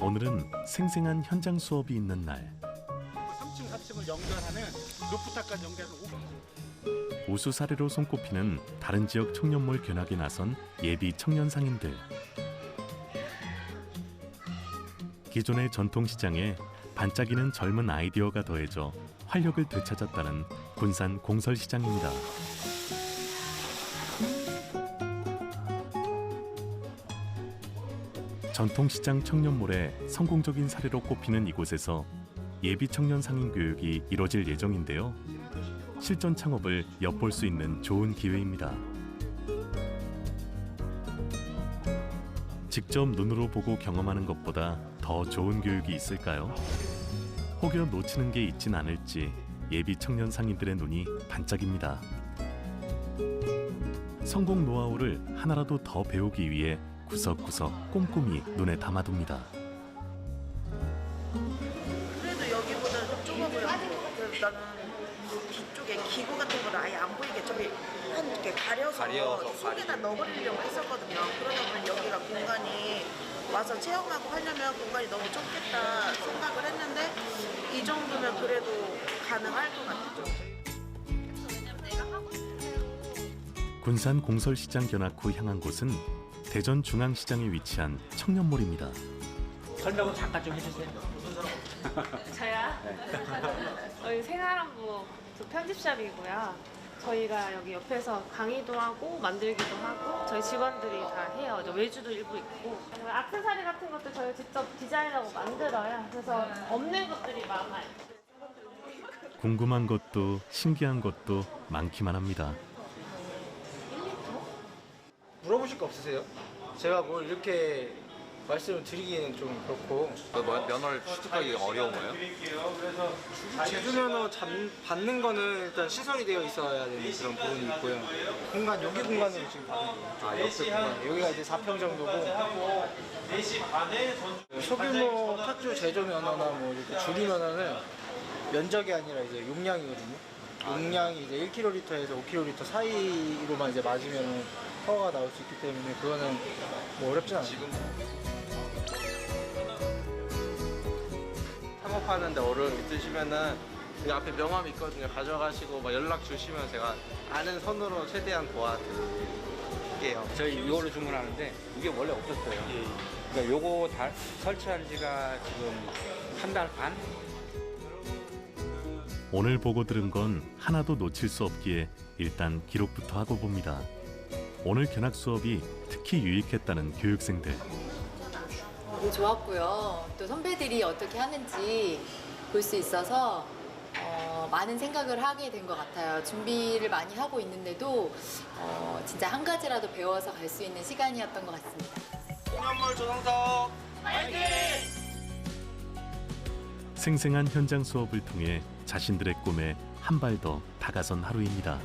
오늘은 생생한 현장 수업이 있는 날. 3층, 4층을 연결하는 루프탑까지 연결해서 우수 사례로 손꼽히는 다른 지역 청년몰 견학에 나선 예비 청년 상인들. 기존의 전통시장에 반짝이는 젊은 아이디어가 더해져 활력을 되찾았다는 군산 공설시장입니다. 전통시장 청년몰의 성공적인 사례로 꼽히는 이곳에서 예비 청년 상인 교육이 이뤄질 예정인데요. 실전 창업을 엿볼 수 있는 좋은 기회입니다. 직접 눈으로 보고 경험하는 것보다 더 좋은 교육이 있을까요? 혹여 놓치는 게 있진 않을지 예비 청년 상인들의 눈이 반짝입니다. 성공 노하우를 하나라도 더 배우기 위해 구석구석 꼼꼼히 눈에 담아둡니다. 그래도 여기보다는 좀 좁아 보여. 그래서 나는 뒤쪽에 기구 같은 걸 아예 안 보이게 저기 한 이렇게 가려서, 가려서, 속에다 넣어버리려고 했었거든요. 그러다 보면 여기가 공간이 와서 체험하고 하려면 공간이 너무 좁겠다 생각을 했는데 이 정도면 그래도 가능할 것 같아요. 군산 공설시장 견학 후 향한 곳은 대전 중앙시장에 위치한 청년몰입니다. 설명을 잠깐 좀 해주세요. 저야 저희 생활안부 저 편집샵이고요. 저희가 여기 옆에서 강의도 하고 만들기도 하고 저희 직원들이 다 해요. 저 외주도 일부 있고 악세사리 같은 것도 저희 직접 디자인하고 만들어요. 그래서 없는 것들이 많아요. 궁금한 것도 신기한 것도 많기만 합니다. 물어보실 거 없으세요? 제가 뭘 이렇게 말씀을 드리기는 좀 그렇고 그 뭐- 면허를 취득하기 어려운 거예요? 제주 면허 잡, 받는 거는 일단 시설이 되어 있어야 되는 그런 부분이 있고요. 공간 여기 공간으로 지금 받는 거예요. 아 옆에 공간 여기가 이제 4평 정도고 소규모 탁주 제조 면허나 뭐 이렇게 주류 면허는 면적이 아니라 이제 용량이거든요. 용량이 이제 1kg에서 5kg 사이로만 이제 맞으면 허가가 나올 수 있기 때문에 그거는 뭐 어렵진 않아요. 창업하는데 어려움 있으시면은 여기 앞에 명함 있거든요. 가져가시고 막 연락 주시면 제가 아는 선으로 최대한 도와드릴게요. 저희 이걸로 주문하는데 이게 원래 없었어요. 그러니까 요거 다 설치한 지가 지금 한 달 반? 오늘 보고 들은 건 하나도 놓칠 수 없기에 일단 기록부터 하고 봅니다. 오늘 견학 수업이 특히 유익했다는 교육생들. 너무 좋았고요. 또 선배들이 어떻게 하는지 볼 수 있어서 어, 많은 생각을 하게 된 것 같아요. 준비를 많이 하고 있는데도 어, 진짜 한 가지라도 배워서 갈 수 있는 시간이었던 것 같습니다. 청년몰 조성석 생생한 현장 수업을 통해 자신들의 꿈에 한 발 더 다가선 하루입니다.